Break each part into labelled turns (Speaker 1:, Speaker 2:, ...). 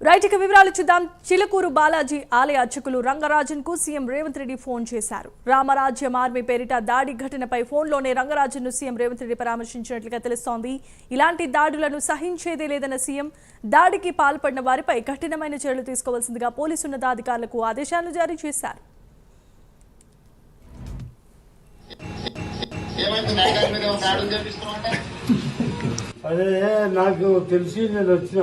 Speaker 1: Right ఇక వివరాలు చూద్దాం. చిలుకూరు బాలాజీ ఆలయ అర్చకులు రంగరాజన్కు సీఎం రేవంత్ రెడ్డి ఫోన్ చేశారు. రామరాజ్యం ఆర్మీ పేరిట దాడి ఘటనపై ఫోన్లోనే రంగరాజన్ను సీఎం రేవంత్ రెడ్డి పరామర్శించినట్లుగా తెలుస్తోంది. ఇలాంటి దాడులను సహించేదే లేదన్న సీఎం దాడికి పాల్పడిన వారిపై కఠినమైన చర్యలు తీసుకోవాల్సిందిగా పోలీసు ఉన్నతాధికారులకు ఆదేశాలు జారీ చేశారు.
Speaker 2: అదే నాకు తెలిసి నేను వచ్చిన.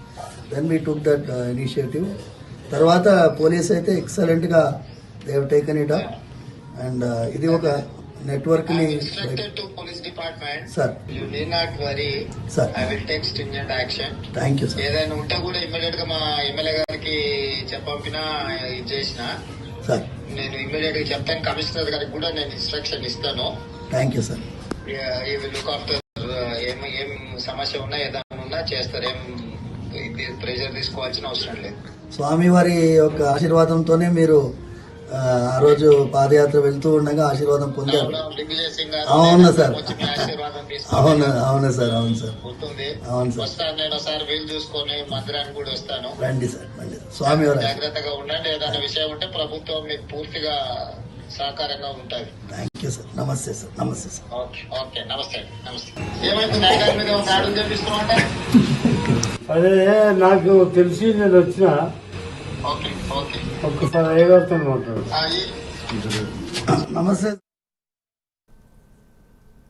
Speaker 3: then we took that initiative తర్వాత పోలీస్ అయితే ఎక్సలెంట్గా they taken it up and ఇది ఒక
Speaker 4: నెట్వర్క్ని
Speaker 3: sir sir
Speaker 4: I will take stringent action
Speaker 3: thank you sir
Speaker 4: ఏదైనా ఉంటే కూడా ఇమ్మీడియట్గా మా ఎమ్మెల్యే గారికి చెప్పంపినా ఇది చేసిన
Speaker 3: సార్
Speaker 4: నేను ఇమ్మీడియట్గా చెప్తాను. కమిషనర్ గారికి కూడా నేను ఇన్స్ట్రక్షన్ ఇస్తాను.
Speaker 3: Thank you sir
Speaker 4: look after ఏం ఏం సమస్య ఉన్నా ఏదైనా ఉన్నా చేస్తారు. ఏం ఇది ప్రెషర్ తీసుకోవాల్సిన అవసరం లేదు.
Speaker 3: స్వామివారి యొక్క ఆశీర్వాదంతోనే మీరు ఆ, రోజు పాదయాత్ర వెళ్తూ ఉండగా ఆశీర్వాదం పొందారు.
Speaker 4: అవునా,
Speaker 3: సార్. అవును అవును సార్ అవును సార్. అవును సార్.
Speaker 4: నేను ఒకసారి వీలు చూసుకొని మందిరానికి కూడా వస్తాను.
Speaker 3: రండి సార్ రండి. స్వామివారి
Speaker 4: జాగ్రత్తగా ఉండండి. ఏదైనా విషయం ఉంటే ప్రభుత్వం మీకు పూర్తిగా సహకారంగా ఉంటుంది.
Speaker 3: థ్యాంక్ యూ సార్ నమస్తే సార్ నమస్తే సార్
Speaker 4: ఓకే ఓకే. నమస్తే నమస్తే. ఏమైంది నాయకుడి మీద ఒక చేపిస్తున్నావు అంటే
Speaker 2: అదే నాకు తెలిసి నేను వచ్చిన.
Speaker 4: Okay okay.
Speaker 2: ఒక్కసారి అయ్యగారితో మాట్లాడు.
Speaker 3: నమస్తే.